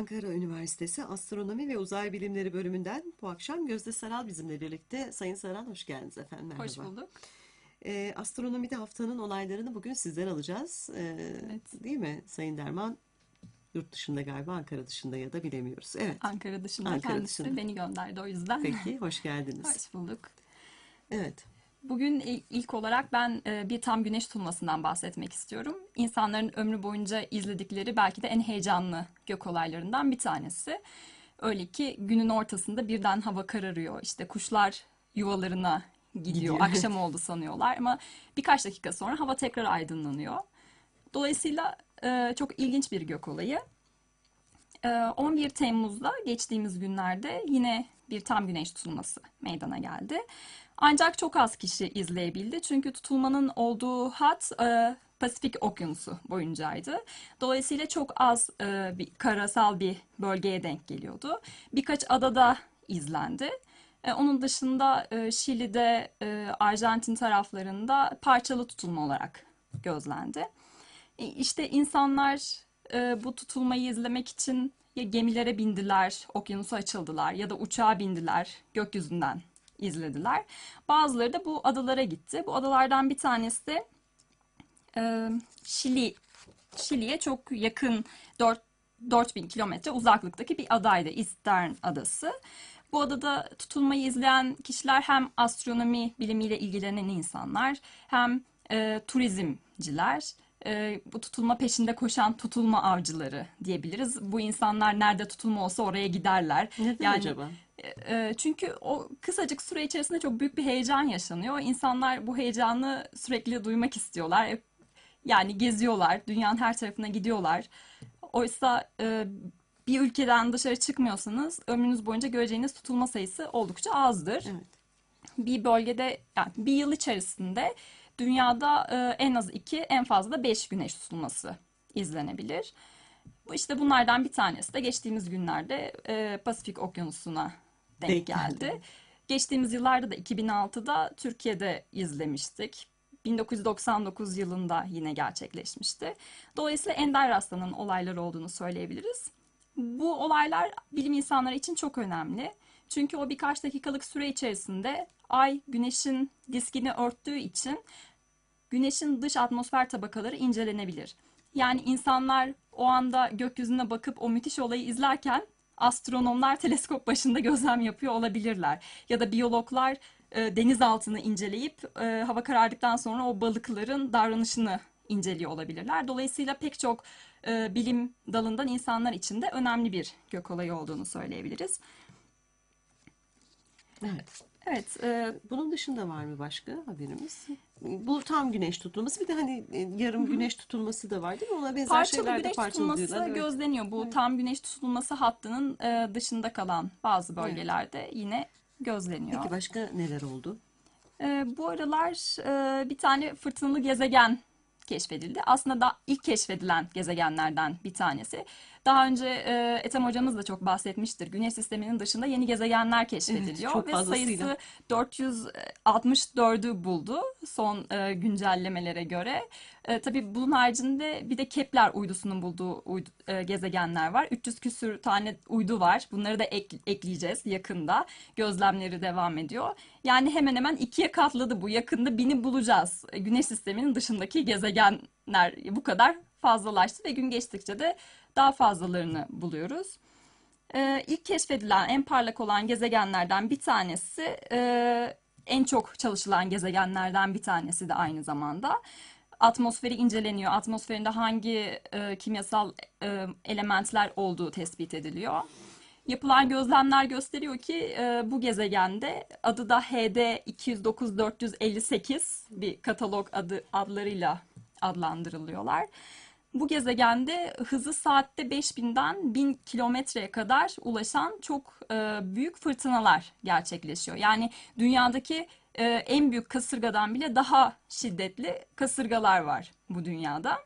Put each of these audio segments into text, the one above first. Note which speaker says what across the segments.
Speaker 1: Ankara Üniversitesi Astronomi ve Uzay Bilimleri bölümünden bu akşam Gözde Saral bizimle birlikte. Sayın Saral hoş geldiniz efendim. Merhaba.
Speaker 2: Hoş bulduk.
Speaker 1: Ee, astronomide haftanın olaylarını bugün sizden alacağız. Ee,
Speaker 2: Evet.
Speaker 1: Değil mi Sayın Derman? Yurt dışında galiba Ankara dışında ya da bilemiyoruz. Evet.
Speaker 2: Ankara dışında
Speaker 1: Ankara
Speaker 2: kendisi
Speaker 1: dışında.
Speaker 2: beni gönderdi o yüzden.
Speaker 1: Peki hoş geldiniz.
Speaker 2: Hoş bulduk.
Speaker 1: Evet.
Speaker 2: Bugün il- ilk olarak ben e, bir tam güneş tutulmasından bahsetmek istiyorum. İnsanların ömrü boyunca izledikleri belki de en heyecanlı gök olaylarından bir tanesi. Öyle ki günün ortasında birden hava kararıyor. İşte kuşlar yuvalarına gidiyor.
Speaker 1: Gidiyor,
Speaker 2: Akşam oldu sanıyorlar ama birkaç dakika sonra hava tekrar aydınlanıyor. Dolayısıyla e, çok ilginç bir gök olayı. Ee, 11 Temmuz'da geçtiğimiz günlerde yine bir tam güneş tutulması meydana geldi. Ancak çok az kişi izleyebildi çünkü tutulmanın olduğu hat e, Pasifik Okyanusu boyuncaydı. Dolayısıyla çok az e, bir karasal bir bölgeye denk geliyordu. Birkaç adada izlendi. E, onun dışında e, Şili'de, e, Arjantin taraflarında parçalı tutulma olarak gözlendi. E, İşte insanlar e, bu tutulmayı izlemek için ya gemilere bindiler, okyanusa açıldılar ya da uçağa bindiler, gökyüzünden izlediler. Bazıları da bu adalara gitti. Bu adalardan bir tanesi de e, Şili, Şili'ye çok yakın 4 4000 kilometre uzaklıktaki bir adaydı, Eastern Adası. Bu adada tutulmayı izleyen kişiler hem astronomi bilimiyle ilgilenen insanlar hem e, turizmciler, e, bu tutulma peşinde koşan tutulma avcıları diyebiliriz. Bu insanlar nerede tutulma olsa oraya giderler.
Speaker 1: Neden
Speaker 2: Yani
Speaker 1: acaba?
Speaker 2: e, çünkü o kısacık süre içerisinde çok büyük bir heyecan yaşanıyor. İnsanlar bu heyecanı sürekli duymak istiyorlar. E, Yani geziyorlar, dünyanın her tarafına gidiyorlar. Oysa e, bir ülkeden dışarı çıkmıyorsanız ömrünüz boyunca göreceğiniz tutulma sayısı oldukça azdır.
Speaker 1: Evet.
Speaker 2: Bir bölgede yani bir yıl içerisinde dünyada e, en az iki, en fazla da beş güneş tutulması izlenebilir. Bu işte bunlardan bir tanesi de geçtiğimiz günlerde e, Pasifik Okyanusu'na denk
Speaker 1: Denk geldi.
Speaker 2: geldi. Geçtiğimiz yıllarda da 2006'da Türkiye'de izlemiştik. 1999 yılında yine gerçekleşmişti. Dolayısıyla ender rastlanan olaylar olduğunu söyleyebiliriz. Bu olaylar bilim insanları için çok önemli. Çünkü o birkaç dakikalık süre içerisinde Ay güneşin diskini örttüğü için güneşin dış atmosfer tabakaları incelenebilir. Yani insanlar o anda gökyüzüne bakıp o müthiş olayı izlerken astronomlar teleskop başında gözlem yapıyor olabilirler. Ya da biyologlar e, deniz altını inceleyip e, hava karardıktan sonra o balıkların davranışını inceliyor olabilirler. Dolayısıyla pek çok e, bilim dalından insanlar için de önemli bir gök olayı olduğunu söyleyebiliriz.
Speaker 1: Evet.
Speaker 2: Evet, e,
Speaker 1: Bunun dışında var mı başka haberimiz? Bu tam güneş tutulması bir de hani e, yarım güneş tutulması da var değil mi? Ona benzer
Speaker 2: Parçalı
Speaker 1: şeyler de
Speaker 2: güneş
Speaker 1: parçalı
Speaker 2: tutulması
Speaker 1: diyorlar. Evet.
Speaker 2: gözleniyor. Bu tam güneş tutulması hattının e, dışında kalan bazı bölgelerde yine gözleniyor.
Speaker 1: Peki başka neler oldu?
Speaker 2: E, bu aralar e, bir tane fırtınalı gezegen keşfedildi. Aslında da ilk keşfedilen gezegenlerden bir tanesi. Daha önce e, Ethem hocamız da çok bahsetmiştir. Güneş sisteminin dışında yeni gezegenler keşfediliyor
Speaker 1: çok
Speaker 2: ve
Speaker 1: fazlasıyla.
Speaker 2: sayısı 464'ü buldu son e, güncellemelere göre. E, tabii bunun haricinde bir de Kepler uydusunun bulduğu uydu- e, gezegenler var. 300 küsür tane uydu var. Bunları da ek- ekleyeceğiz yakında. Gözlemleri devam ediyor. Yani hemen hemen ikiye katladı bu. Yakında bini bulacağız. E, Güneş sisteminin dışındaki gezegenler bu kadar fazlalaştı ve gün geçtikçe de daha fazlalarını buluyoruz. Ee, ilk keşfedilen en parlak olan gezegenlerden bir tanesi e, en çok çalışılan gezegenlerden bir tanesi de aynı zamanda. Atmosferi inceleniyor. Atmosferinde hangi e, kimyasal e, elementler olduğu tespit ediliyor. Yapılan gözlemler gösteriyor ki e, bu gezegende adı da HD 209458 bir katalog adı adlarıyla adlandırılıyorlar. Bu gezegende hızı saatte 5000'den 1000 kilometreye kadar ulaşan çok e, büyük fırtınalar gerçekleşiyor. Yani dünyadaki e, en büyük kasırgadan bile daha şiddetli kasırgalar var bu dünyada.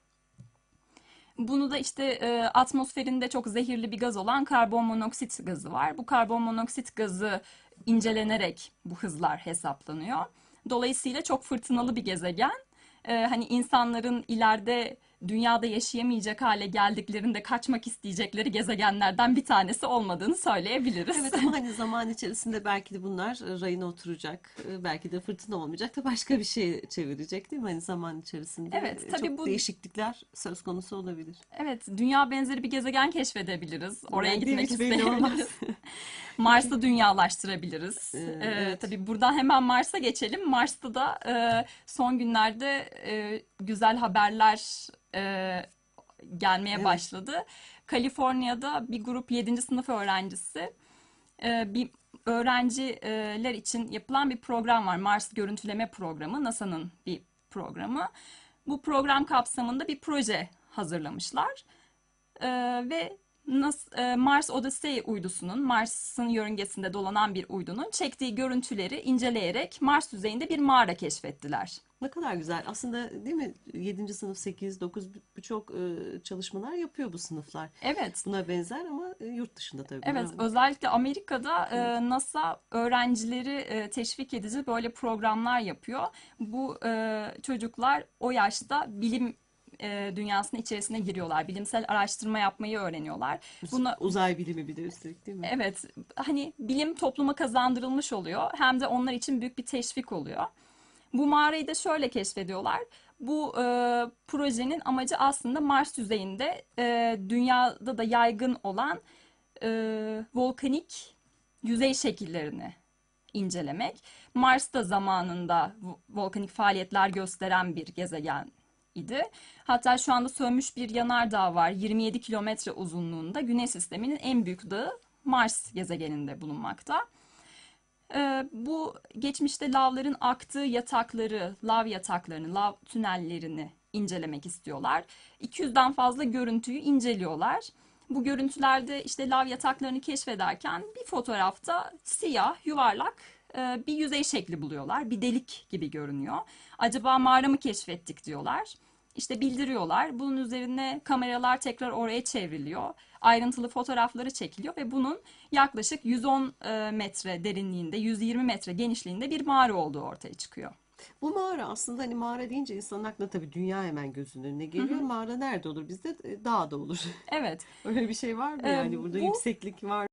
Speaker 2: Bunu da işte e, atmosferinde çok zehirli bir gaz olan karbon monoksit gazı var. Bu karbon monoksit gazı incelenerek bu hızlar hesaplanıyor. Dolayısıyla çok fırtınalı bir gezegen e, hani insanların ileride dünyada yaşayamayacak hale geldiklerinde kaçmak isteyecekleri gezegenlerden bir tanesi olmadığını söyleyebiliriz.
Speaker 1: Evet ama hani zaman içerisinde belki de bunlar rayına oturacak. E, Belki de fırtına olmayacak da başka bir şey çevirecek değil mi? Hani zaman içerisinde
Speaker 2: Evet,
Speaker 1: e,
Speaker 2: tabii
Speaker 1: çok
Speaker 2: bu-
Speaker 1: değişiklikler söz konusu olabilir.
Speaker 2: Evet, dünya benzeri bir gezegen keşfedebiliriz. Oraya
Speaker 1: Yani
Speaker 2: gitmek isteyebiliriz. Mars'ı dünyalaştırabiliriz.
Speaker 1: Ee, evet.
Speaker 2: tabii buradan hemen Mars'a geçelim. Mars'ta da e, son günlerde e, güzel haberler e, gelmeye
Speaker 1: Evet.
Speaker 2: başladı. Kaliforniya'da bir grup 7. sınıf öğrencisi e, bir öğrenciler için yapılan bir program var. Mars Görüntüleme Programı, NASA'nın bir programı. Bu program kapsamında bir proje hazırlamışlar. Ee, ve Mars Odyssey uydusunun, Mars'ın yörüngesinde dolanan bir uydunun çektiği görüntüleri inceleyerek Mars yüzeyinde bir mağara keşfettiler.
Speaker 1: Ne kadar güzel. Aslında değil mi? 7. sınıf, 8, 9 birçok e, çalışmalar yapıyor bu sınıflar.
Speaker 2: Evet,
Speaker 1: Buna benzer ama e, yurt dışında tabii.
Speaker 2: Evet,
Speaker 1: Bravo.
Speaker 2: özellikle Amerika'da e, NASA öğrencileri e, teşvik edici böyle programlar yapıyor. Bu e, çocuklar o yaşta bilim e, dünyasının içerisine giriyorlar. Bilimsel araştırma yapmayı öğreniyorlar. Buna
Speaker 1: Uzay bilimi bir de üstelik değil mi?
Speaker 2: Evet, hani bilim topluma kazandırılmış oluyor. Hem de onlar için büyük bir teşvik oluyor. Bu mağarayı da şöyle keşfediyorlar. Bu e, projenin amacı aslında Mars yüzeyinde e, dünyada da yaygın olan e, volkanik yüzey şekillerini incelemek. Mars da zamanında vo- volkanik faaliyetler gösteren bir gezegen idi. Hatta şu anda sönmüş bir yanardağ var. 27 kilometre uzunluğunda Güneş sisteminin en büyük dağı Mars gezegeninde bulunmakta. Ee, bu geçmişte lavların aktığı yatakları, lav yataklarını, lav tünellerini incelemek istiyorlar. 200'den fazla görüntüyü inceliyorlar. Bu görüntülerde işte lav yataklarını keşfederken bir fotoğrafta siyah, yuvarlak e, bir yüzey şekli buluyorlar. Bir delik gibi görünüyor. Acaba mağara mı keşfettik diyorlar. İşte bildiriyorlar. Bunun üzerine kameralar tekrar oraya çevriliyor. Ayrıntılı fotoğrafları çekiliyor ve bunun yaklaşık 110 e, metre derinliğinde, 120 metre genişliğinde bir mağara olduğu ortaya çıkıyor.
Speaker 1: Bu mağara aslında hani mağara deyince insanın aklına tabii dünya hemen gözünün önüne geliyor. Mağara nerede olur? Bizde e, dağda olur.
Speaker 2: Evet,
Speaker 1: Öyle bir şey var mı yani? Burada
Speaker 2: bu-
Speaker 1: yükseklik var